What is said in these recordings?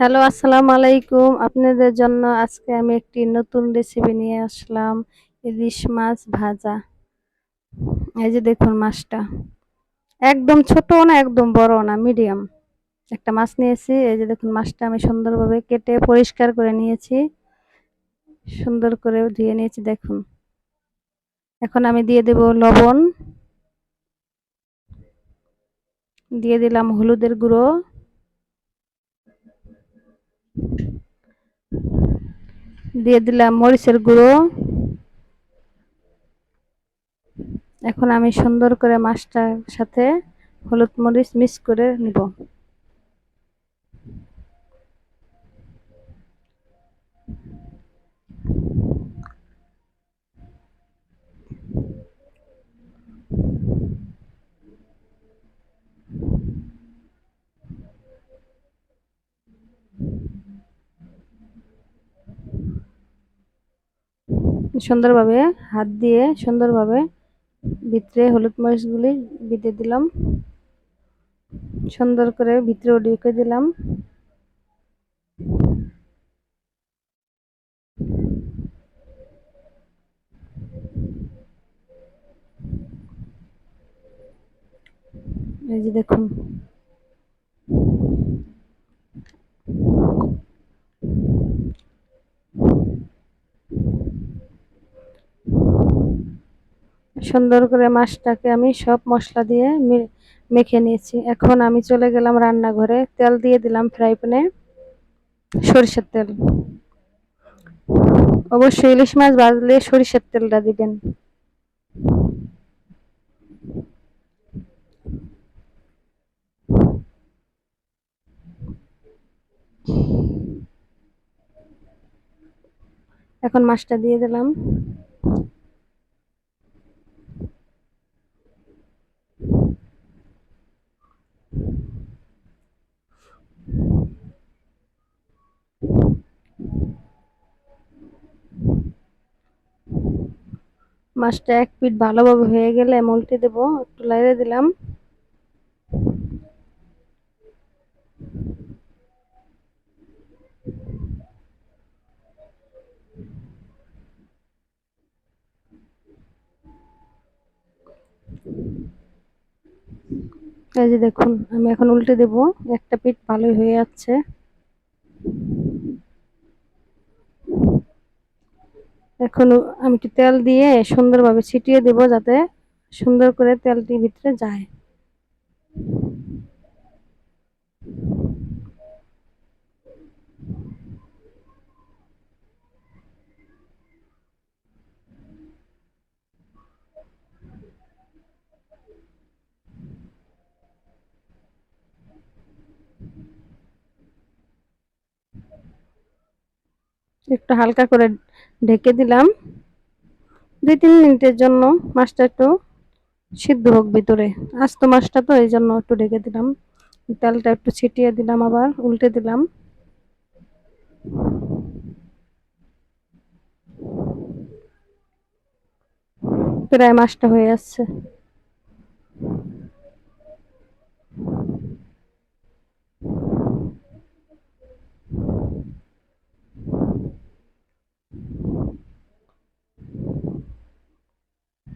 Hello, আসসালামু আলাইকুম। আপনাদের জন্য আজকে আমি একটি নতুন রেসিপি নিয়ে আসলাম, ইলিশ মাছ ভাজা। এই যে দেখুন মাছটা। একদম ছোট না, একদম বড় না মিডিয়াম একটা মাছ নিয়েছি, এই যে দেখুন মাছটা আমি সুন্দরভাবে কেটে পরিষ্কার করে নিয়েছি। সুন্দর করে ধুয়ে নিয়েছি, দেখুন। এখন আমি দিয়ে দেব লবণ। দিয়ে দিলাম হলুদের গুঁড়ো। দিয়ে দিলাম মরিচের গুঁড়ো। এখন আমি সুন্দর করে মাছটার সাথে হলুদ মরিচ মিক্স করে নিব। সুন্দরভাবে হাত দিয়ে সুন্দরভাবে ভিতরে হলুদ মরিচগুলি বিঁধে দিলাম। সুন্দর করে ভিতরে ঢুকে দিলাম। এই যে দেখুন। সুন্দর করে মাছটাকে আমি সব মশলা দিয়ে মেখে নিয়েছি। এখন আমি চলে গেলাম রান্নাঘরে। তেল দিয়ে দিলাম ফ্রাই প্যানে। সরিষার তেল। অবশ্যই ইলিশ মাছ বাজলে সরিষার তেলটা দিবেন। এখন মাছটা দিয়ে দিলাম। মাছটা এক পিট ভালোভাবে হয়ে গেলে মলটি দেবো, একটু লাইরে দিলাম। এই যে দেখুন, আমি এখন উল্টে দেব, একটা পিঠ ভালোই হয়ে যাচ্ছে। এখন আমি একটু তেল দিয়ে সুন্দরভাবে ছিটিয়ে দেবো যাতে সুন্দর করে তেলটি ভিতরে যায়। একটু হালকা করে ঢেকে দিলাম। দুই তিন মিনিটের জন্য মাছটা একটু সিদ্ধ হোক ভিতরে। আস্ত মাছটা তো, এই জন্য একটু ঢেকে দিলাম। তেলটা একটু ছিটিয়ে দিলাম আবার, উল্টে দিলাম। প্রায় মাছটা হয়ে যাচ্ছে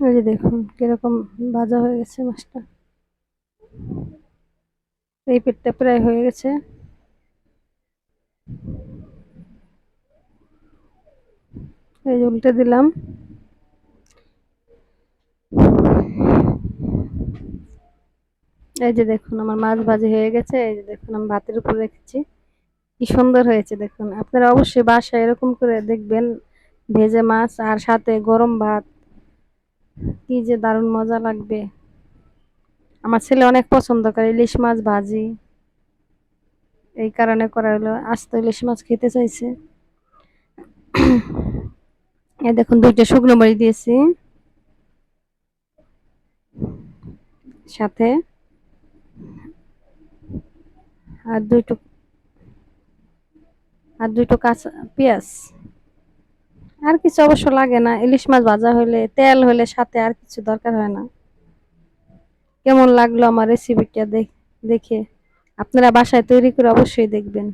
এই যে দেখুন, কীরকম ভাজা হয়ে গেছে মাছটা। এই পেটটা প্রায় হয়ে গেছে। এই উল্টে দিলাম। এই যে দেখুন, আমার মাছ ভাজি হয়ে গেছে। এই যে দেখুন, আমি ভাতের উপর রেখেছি। কি সুন্দর হয়েছে দেখুন। আপনারা অবশ্যই বাসায় এরকম করে দেখবেন, ভেজে মাছ আর সাথে গরম ভাত। কি যে দারুণ মজা লাগবে। আমার ছেলে অনেক পছন্দ করে, ইলিশ মাছ ভাজি। এই কারণে করা হলো, আজ তো ইলিশ মাছ খেতে চাইছে। এই দেখুন, দুইটা শুকনো মরিচ দিয়েছি। সাথে আর দুইটো আর দুটো কাঁচা পেঁয়াজ। আর কিছু অবশ্য লাগে না। ইলিশ মাছ ভাজা হলে তেল হলে সাথে আর কিছু দরকার হয় না। কেমন লাগল আমার রেসিপিটা দেখে? আপনারা বাসায় তৈরি করে অবশ্যই দেখবেন।